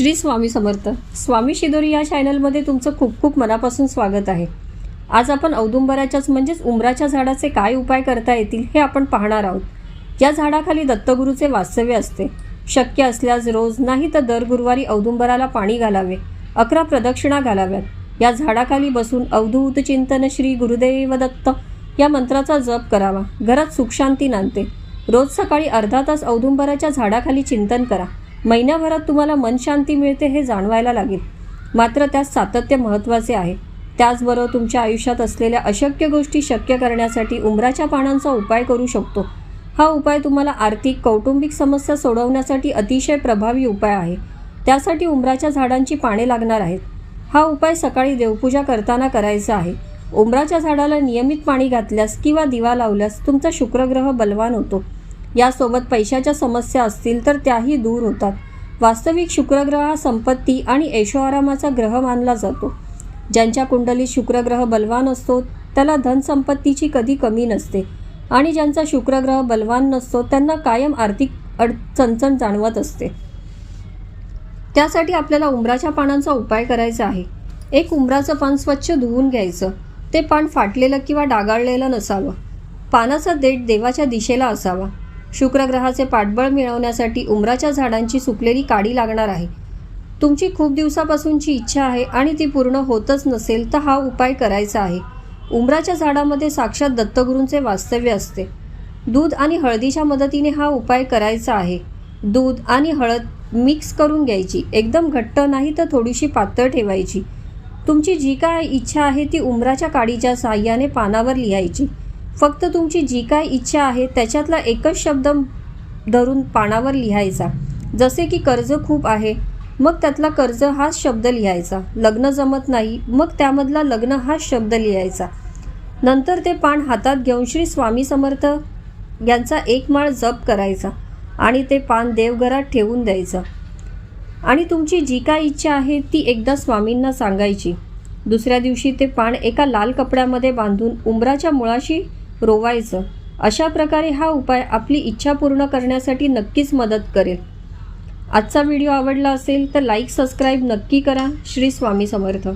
श्री स्वामी समर्थ. स्वामी शिदोरी या चॅनलमध्ये तुमचं खूप खूप मनापासून स्वागत आहे. आज आपण औदुंबराच्याच म्हणजेच उमराच्या झाडाचे काय उपाय करता येतील हे आपण पाहणार आहोत. या झाडाखाली दत्तगुरूचे वास्तव्य असते. शक्य असल्यास रोज नाही तर दर गुरुवारी औदुंबराला पाणी घालावे अकरा प्रदक्षिणा घालाव्यात. या झाडाखाली बसून अवधूत चिंतन श्री गुरुदेव दत्त या मंत्राचा जप करावा. घरात सुखशांती नांदते. रोज सकाळी अर्धा तास औदुंबराच्या झाडाखाली चिंतन करा. महिन्याभरात तुम्हाला मनशांती मिळते हे जाणवायला लागेल. मात्र त्यात सातत्य महत्त्वाचे आहे. त्याचबरोबर तुमच्या आयुष्यात असलेल्या अशक्य गोष्टी शक्य करण्यासाठी उमराच्या पानांचा उपाय करू शकतो. हा उपाय तुम्हाला आर्थिक कौटुंबिक समस्या सोडवण्यासाठी अतिशय प्रभावी उपाय आहे. त्यासाठी उमराच्या झाडांची पाने लागणार आहेत. हा उपाय सकाळी देवपूजा करताना करायचा आहे. उमराच्या झाडाला नियमित पाणी घातल्यास किंवा दिवा लावल्यास तुमचा शुक्रग्रह बलवान होतो. यासोबत पैशाच्या समस्या असतील तर त्याही दूर होतात. वास्तविक शुक्रग्रह हा संपत्ती आणि ऐशोआरामाचा ग्रह मानला जातो. ज्यांच्या कुंडलीत शुक्रग्रह बलवान असतो त्याला धनसंपत्तीची कधी कमी नसते. आणि ज्यांचा शुक्रग्रह बलवान नसतो त्यांना कायम आर्थिक अडचणचण जाणवत असते. त्यासाठी आपल्याला उंबराच्या पानांचा उपाय करायचा आहे. एक उंबराचं पान स्वच्छ धुवून घ्यायचं. ते पान फाटलेलं किंवा डागाळलेलं नसावं. पानाचा देठ देवाच्या दिशेला असावा. शुक्रग्रहाचे पाठबळ मिळवण्यासाठी उमराच्या झाडांची सुकलेली काडी लागणार आहे. तुमची खूप दिवसापासूनची इच्छा आहे आणि ती पूर्ण होतच नसेल तर हा उपाय करायचा आहे. उमराच्या झाडामध्ये साक्षात दत्तगुरूंचे वास्तव्य असते. दूध आणि हळदीच्या मदतीने हा उपाय करायचा आहे. दूध आणि हळद मिक्स करून घ्यायची. एकदम घट्ट नाही तर थोडीशी पातळ ठेवायची. तुमची जी काय इच्छा आहे ती उमराच्या काडीच्या साह्याने पानावर लिहायची. फक्त तुमची जी काय इच्छा आहे त्याच्यातला एकच शब्द धरून पानावर लिहायचा. जसे की कर्ज खूप आहे मग त्यातला कर्ज हाच शब्द लिहायचा. लग्न जमत नाही मग त्यामधला लग्न हाच शब्द लिहायचा. नंतर ते पान हातात घेऊन श्री स्वामी समर्थ यांचा एक माळ जप करायचा आणि ते पान देवघरात ठेवून द्यायचं. आणि तुमची जी काय इच्छा आहे ती एकदा स्वामींना सांगायची. दुसऱ्या दिवशी ते पान एका लाल कपड्यामध्ये बांधून उंबराच्या मुळाशी रोवायचं. अशा प्रकारे हा उपाय आपली इच्छा पूर्ण करण्यासाठी नक्कीच मदत करेल. आजचा व्हिडिओ आवडला असेल तर लाईक सबस्क्राईब नक्की करा. श्री स्वामी समर्थ.